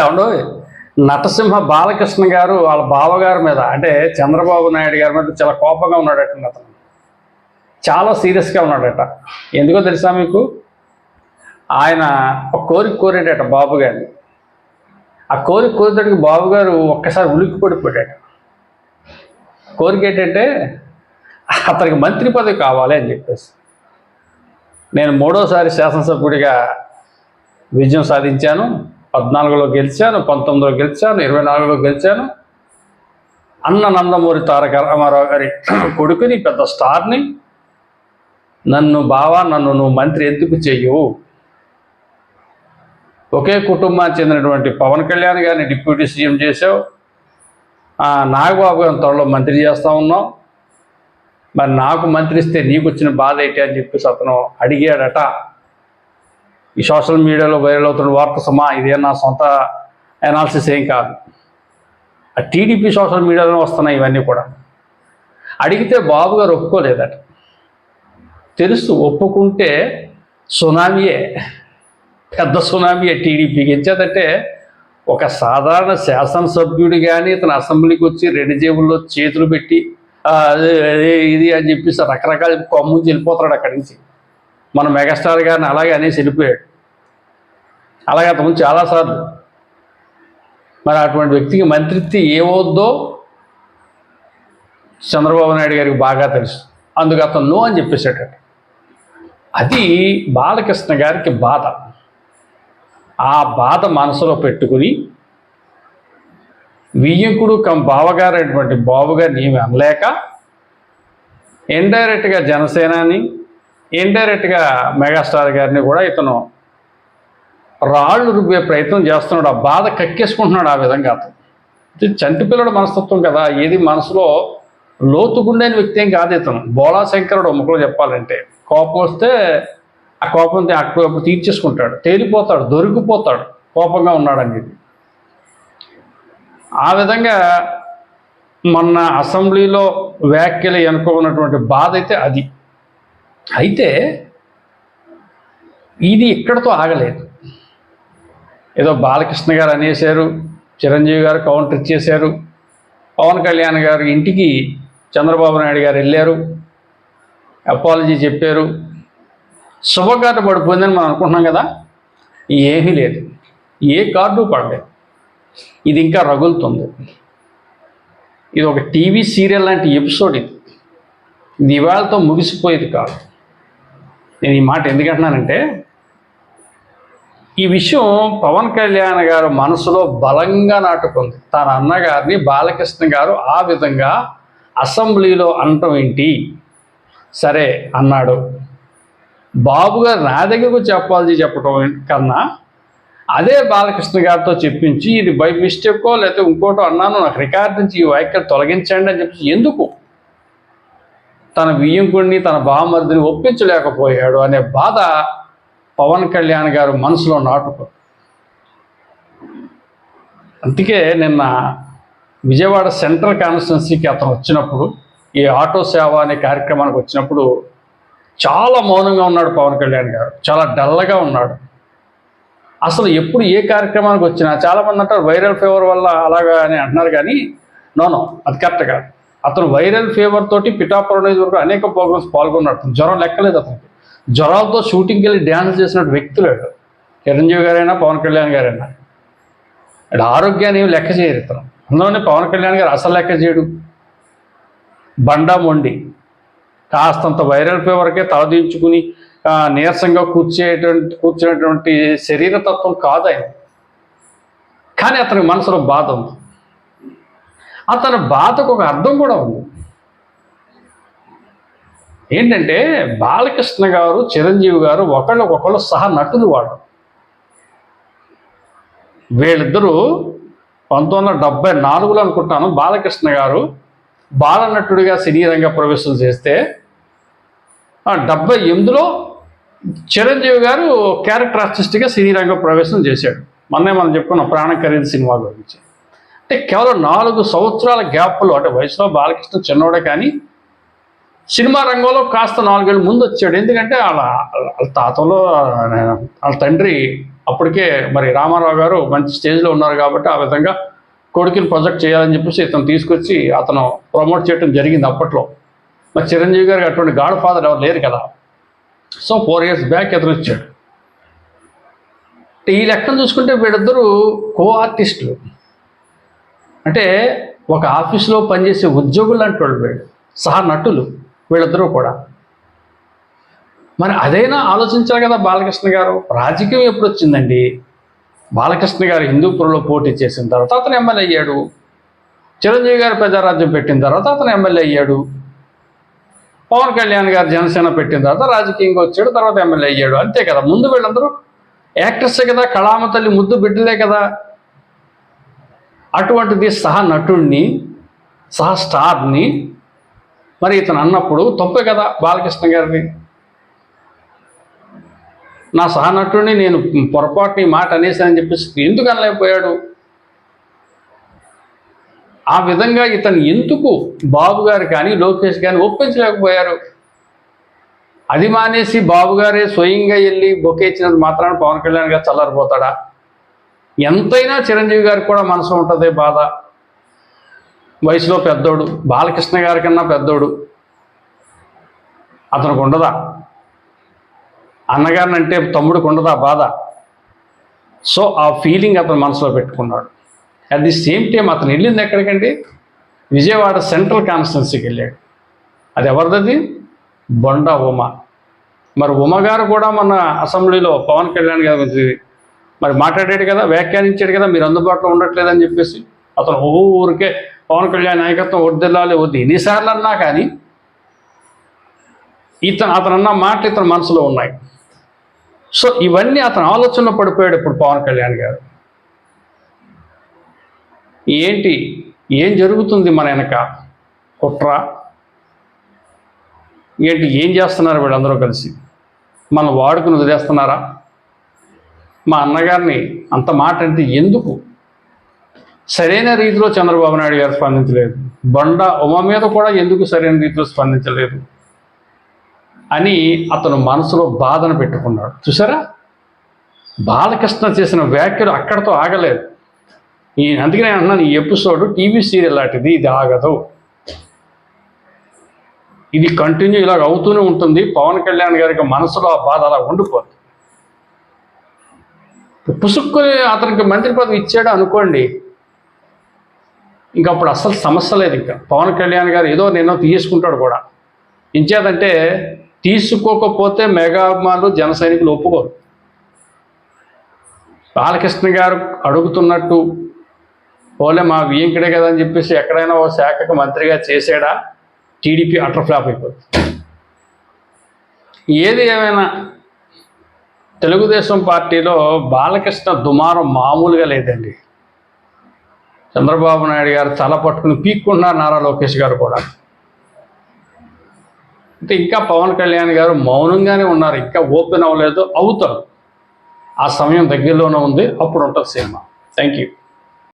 ఏమండో? నటసింహ బాలకృష్ణ గారు వాళ్ళ బావగారి మీద అంటే చంద్రబాబు నాయుడు గారి మీద చాలా కోపంగా ఉన్నాడట అతను. చాలా సీరియస్గా ఉన్నాడట. ఎందుకో తెలుసా మీకు? ఆయన ఒక కోరిక కోరేటట బాబు గారిని. ఆ కోరిక కోరేటడికి బాబు గారు ఒక్కసారి ఉలిక్కి పడిపోయాడు కోరిక ఏంటంటే అతనికి మంత్రి పదవి కావాలి అని చెప్పేసి. నేను మూడోసారి శాసనసభ్యుడిగా విజయం సాధించాను. పద్నాలుగులో గెలిచాను పంతొమ్మిదిలో గెలిచాను ఇరవై నాలుగులో గెలిచాను. అన్న నందమూరి తారక రామారావు గారి కొడుకుని పెద్ద స్టార్ని నన్ను బావా నన్ను నువ్వు మంత్రి ఎందుకు చెయ్యవు? ఒకే కుటుంబానికి చెందినటువంటి పవన్ కళ్యాణ్ గారిని డిప్యూటీ సీఎం చేసావు నాగబాబు గారిని త్వరలో మంత్రి చేస్తూ ఉన్నాం మరి నాకు మంత్రి ఇస్తే నీకు వచ్చిన బాధ ఏంటి అని చెప్పేసి అతను అడిగాడట. ఈ సోషల్ మీడియాలో వైరల్ అవుతున్న వార్త సమా ఇదేనా సొంత అనాలిసిస్ ఏం కాదు. ఆ టీడీపీ సోషల్ మీడియాలో వస్తున్నాయి ఇవన్నీ కూడా. అడిగితే బాబు గారు ఒప్పుకోలేదట. తెలుసు ఒప్పుకుంటే సునామీయే. పెద్ద సునామీయే టీడీపీకి ఇచ్చేదంటే ఒక సాధారణ శాసనసభ్యుడు కానీ ఇతను అసెంబ్లీకి వచ్చి రెండు జేబుల్లో చేతులు పెట్టి అదే ఇది అని చెప్పేసి రకరకాల కొమ్ము వెళ్ళిపోతాడు అక్కడి నుంచి. మన మెగాస్టార్ గారిని అలాగే అనేసి వెళ్ళిపోయాడు. అలాగే అతను చాలాసార్లు. మరి అటువంటి వ్యక్తికి మంత్రిత్వం ఏమవుద్దో చంద్రబాబు నాయుడు గారికి బాగా తెలుసు. అందుకు అతను నో అని చెప్పేసాడట అది బాలకృష్ణ గారికి బాధ. ఆ బాధ మనసులో పెట్టుకుని వియ్యంకుడు కం బావగారు అయినటువంటి బాబుగారిని ఏమి అనలేక ఇండైరెక్ట్గా జనసేనాని ఇండైరెక్ట్గా మెగాస్టార్ గారిని కూడా ఇతను రాళ్ళు రుబ్బే ప్రయత్నం చేస్తున్నాడు. ఆ బాధ కక్కేసుకుంటున్నాడు ఆ విధంగా అతను. ఇది చంటి పిల్లడు మనస్తత్వం కదా. ఏది మనసులో లోతుగుండైన వ్యక్తి ఏం కాదు ఇతను. బోళాశంకరుడు ముఖలో చెప్పాలంటే. కోపం వస్తే ఆ కోపం అప్పుడు తీర్చేసుకుంటాడు. తేలిపోతాడు దొరికిపోతాడు. కోపంగా ఉన్నాడని చెప్పి. ఆ విధంగా మొన్న అసెంబ్లీలో వ్యాఖ్యలు ఎన్నుకున్నటువంటి బాధ అయితే అది. అయితే ఇది ఇక్కడతో ఆగలేదు. ఏదో బాలకృష్ణ గారు అనేశారు చిరంజీవి గారు కౌంటర్ ఇచ్చేశారు పవన్ కళ్యాణ్ గారు ఇంటికి చంద్రబాబు నాయుడు గారు వెళ్ళారు అపాలజీ చెప్పారు. శుభకార్డు పడిపోయిందని మనం అనుకుంటున్నాం కదా ఏమీ లేదు. ఏ కార్డు పడలేదు. ఇది ఇంకా రగులుతుంది. ఇది ఒక టీవీ సీరియల్ లాంటి ఎపిసోడ్ ఇది. ఇది ఇవాళతో ముగిసిపోయేది కాదు. నేను ఈ మాట ఎందుకంటున్నానంటే ఈ విషయం పవన్ కళ్యాణ్ గారు మనసులో బలంగా నాటుకుంది. తన అన్నగారిని బాలకృష్ణ గారు ఆ విధంగా అసెంబ్లీలో అనటం ఏంటి? సరే అన్నాడు. బాబు గారు నా దగ్గరకు చెప్పాల్సి చెప్పటం కన్నా అదే బాలకృష్ణ గారితో చెప్పించి ఇది బై మిస్టేకో లేకపోతే ఇంకోటో అన్నాను నాకు రికార్డ్ నుంచి ఈ వ్యాఖ్యలు తొలగించండి అని చెప్పి ఎందుకు? తన వియ్యంకుడిని తన బామర్దిని ఒప్పించలేకపోయాడు అనే బాధ పవన్ కళ్యాణ్ గారు మనసులో నాటుకో అందుకే నిన్న విజయవాడ సెంట్రల్ కాన్స్టిట్యున్సీకి అతను వచ్చినప్పుడు ఈ ఆటో సేవ అనే కార్యక్రమానికి వచ్చినప్పుడు చాలా మౌనంగా ఉన్నాడు పవన్ కళ్యాణ్ గారు. చాలా డల్గా ఉన్నాడు. అసలు ఎప్పుడు ఏ కార్యక్రమానికి వచ్చినా చాలామంది అంటారు వైరల్ ఫీవర్ వల్ల అలాగా అని అంటున్నారు కానీ నోనో అది కరెక్ట్ కాదు. అతను వైరల్ ఫీవర్ తోటి పిఠాపురం వరకు అనేక ప్రోగ్రామ్స్ పాల్గొన్నాడు. జ్వరం లెక్కలేదు అతనికి. జ్వరాలతో షూటింగ్కి వెళ్ళి డ్యాన్స్ చేసిన వ్యక్తులేడు చిరంజీవి గారైనా పవన్ కళ్యాణ్ గారైనా? అంటే ఆరోగ్యాన్ని ఏమి లెక్క చేయరు ఇతను. అందులోనే పవన్ కళ్యాణ్ గారు అసలు లెక్క చేయడు. బండా మొండి. కాస్తంత వైరల్ ఫీవర్కే తలదించుకుని నీరసంగా కూర్చేటువంటి కూర్చునేటువంటి శరీర తత్వం కాదు ఆయన. కానీ అతని మనసులో బాధ ఉంది. అతని బాధకు ఒక అర్థం కూడా ఉంది. ఏంటంటే బాలకృష్ణ గారు చిరంజీవి గారు ఒకళ్ళకొకళ్ళు సహ నటులు వాడు వీళ్ళిద్దరూ పంతొమ్మిది వందల డెబ్బై నాలుగులో అనుకుంటాను బాలకృష్ణ గారు బాలనటుడిగా సినీ రంగ ప్రవేశం చేస్తే ఆ, డెబ్బై ఎనిమిదిలో చిరంజీవి గారు క్యారెక్టర్ ఆర్టిస్ట్గా సినీ రంగ ప్రవేశం చేశాడు. మొన్నే మనం చెప్పుకున్నాం ప్రాణ ఖరీదు సినిమా గురించి. అంటే కేవలం నాలుగు సంవత్సరాల గ్యాప్లో అంటే వయసులో బాలకృష్ణ చిన్నోడే కానీ సినిమా రంగంలో కాస్త నాలుగేళ్ళు ముందు వచ్చాడు. ఎందుకంటే వాళ్ళ వాళ్ళ తాతలో వాళ్ళ తండ్రి అప్పటికే మరి రామారావు గారు మంచి స్టేజ్లో ఉన్నారు కాబట్టి ఆ విధంగా కొడుకుని ప్రొజెక్ట్ చేయాలని చెప్పేసి ఇతను తీసుకొచ్చి అతను ప్రమోట్ చేయడం జరిగింది అప్పట్లో. మరి చిరంజీవి గారికి అటువంటి గాడ్ ఫాదర్ ఎవరు లేరు కదా. సో ఫోర్ ఇయర్స్ బ్యాక్ ఎదురు వచ్చాడు. ఈ లెక్కను చూసుకుంటే వీళ్ళిద్దరూ కో ఆర్టిస్టులు అంటే ఒక ఆఫీస్లో పనిచేసే ఉద్యోగులు లాంటి వాళ్ళు వీళ్ళు సహా నటులు వీళ్ళిద్దరూ కూడా. మరి అదైనా ఆలోచించాలి కదా బాలకృష్ణ గారు? రాజకీయం ఎప్పుడు వచ్చిందండి? బాలకృష్ణ గారు హిందూపురంలో పోటీ చేసిన తర్వాత అతను ఎమ్మెల్యే అయ్యాడు. చిరంజీవి గారు ప్రజారాజ్యం పెట్టిన తర్వాత అతను ఎమ్మెల్యే అయ్యాడు. పవన్ కళ్యాణ్ గారు జనసేన పెట్టిన తర్వాత రాజకీయంగా వచ్చాడు తర్వాత ఎమ్మెల్యే అయ్యాడు. అంతే కదా ముందు వీళ్ళందరూ యాక్ట్రెస్సే కదా కళామ తల్లి ముద్దు బిడ్డలే కదా. అటువంటిది సహ నటుడిని సహ స్టార్ని మరి ఇతను అన్నప్పుడు తప్పే కదా బాలకృష్ణ గారిది. నా సహనటుడిని నేను పొరపాటుని ఈ మాట అనేసానని చెప్పేసి ఎందుకు అనలేకపోయాడు? ఆ విధంగా ఇతను ఎందుకు బాబు గారు కానీ లోకేష్ కానీ ఒప్పించలేకపోయారు? అది మానేసి బాబు గారే స్వయంగా వెళ్ళి బొకే ఇచ్చినంత మాత్రాన పవన్ కళ్యాణ్ గారు చల్లారిపోతాడా? ఎంతైనా చిరంజీవి గారికి కూడా మనసు ఉంటుంది బాధ. వయసులో పెద్దోడు బాలకృష్ణ గారి కన్నా పెద్దోడు. అతనికి ఉండదా? అన్నగారిని అంటే తమ్ముడికి ఉండదా బాధ? సో ఆ ఫీలింగ్ అతను మనసులో పెట్టుకున్నాడు. అట్ ది సేమ్ టైం అతను వెళ్ళింది ఎక్కడికండి? విజయవాడ సెంట్రల్ కాన్స్టిట్యున్సీకి వెళ్ళాడు. అది ఎవరిది బొండా ఉమ. మరి ఉమ గారు కూడా మన అసెంబ్లీలో పవన్ కళ్యాణ్ గారి గురించి మరి మాట్లాడాడు కదా వ్యాఖ్యానించాడు కదా మీరు అందుబాటులో ఉండట్లేదని చెప్పేసి అతను ఓ ఊరికే పవన్ కళ్యాణ్ నాయకత్వం వద్దెల్లాలి వద్దు ఎన్నిసార్లు అన్నా కానీ ఇతను అతను అన్న మాటలు ఇతని మనసులో ఉన్నాయి. సో ఇవన్నీ అతను ఆలోచనలో పడిపోయాడు ఇప్పుడు పవన్ కళ్యాణ్ గారు. ఏంటి ఏం జరుగుతుంది మన వెనక? కుట్ర? ఏంటి ఏం చేస్తున్నారు వీళ్ళందరూ కలిసి? మనం వాడుకుని వదిలేస్తున్నారా? మా అన్నగారిని అంత మాట అంటే ఎందుకు? సరైన రీతిలో చంద్రబాబు నాయుడు గారు స్పందించలేదు. బండ ఉమ మీద కూడా ఎందుకు సరైన రీతిలో స్పందించలేదు? అని అతను మనసులో బాధను పెట్టుకున్నాడు. చూసారా? బాలకృష్ణ చేసిన వ్యాఖ్యలు అక్కడితో ఆగలేదు. ఈ అందుకనే అన్నాను ఈ ఎపిసోడ్ టీవీ సీరియల్ లాంటిది ఇది ఆగదు. ఇది కంటిన్యూ ఇలాగ అవుతూనే ఉంటుంది. పవన్ కళ్యాణ్ గారికి మనసులో ఆ బాధ అలా ఉండిపోతుంది పుసుక్కుని అతనికి మంత్రి పదవి ఇచ్చాడు అనుకోండి ఇంకా అప్పుడు అస్సలు సమస్య లేదు ఇంకా. పవన్ కళ్యాణ్ గారు ఏదో నేను తీసుకుంటాడు కూడా. ఇంచేదంటే తీసుకోకపోతే మెగాభిమానులు జన సైనికులు ఒప్పుకోరు. బాలకృష్ణ గారు అడుగుతున్నట్టు పోలే మా వియంకుడే కదా అని చెప్పేసి ఎక్కడైనా ఓ శాఖకు మంత్రిగా చేసాడా టీడీపీ అటర్ ఫ్లాప్ అయిపోతుంది ఏది ఏమైనా తెలుగుదేశం పార్టీలో బాలకృష్ణ దుమారం మామూలుగా లేదండి. చంద్రబాబు నాయుడు గారు తల పట్టుకుని పీక్కుంటున్నారు నారా లోకేష్ గారు కూడా. అంటే ఇంకా పవన్ కళ్యాణ్ గారు మౌనంగానే ఉన్నారు ఇంకా ఓపెన్ అవ్వలేదు అవుతారు. ఆ సమయం దగ్గరలోనే ఉంది అప్పుడు ఉంటుంది సినిమా. Thank you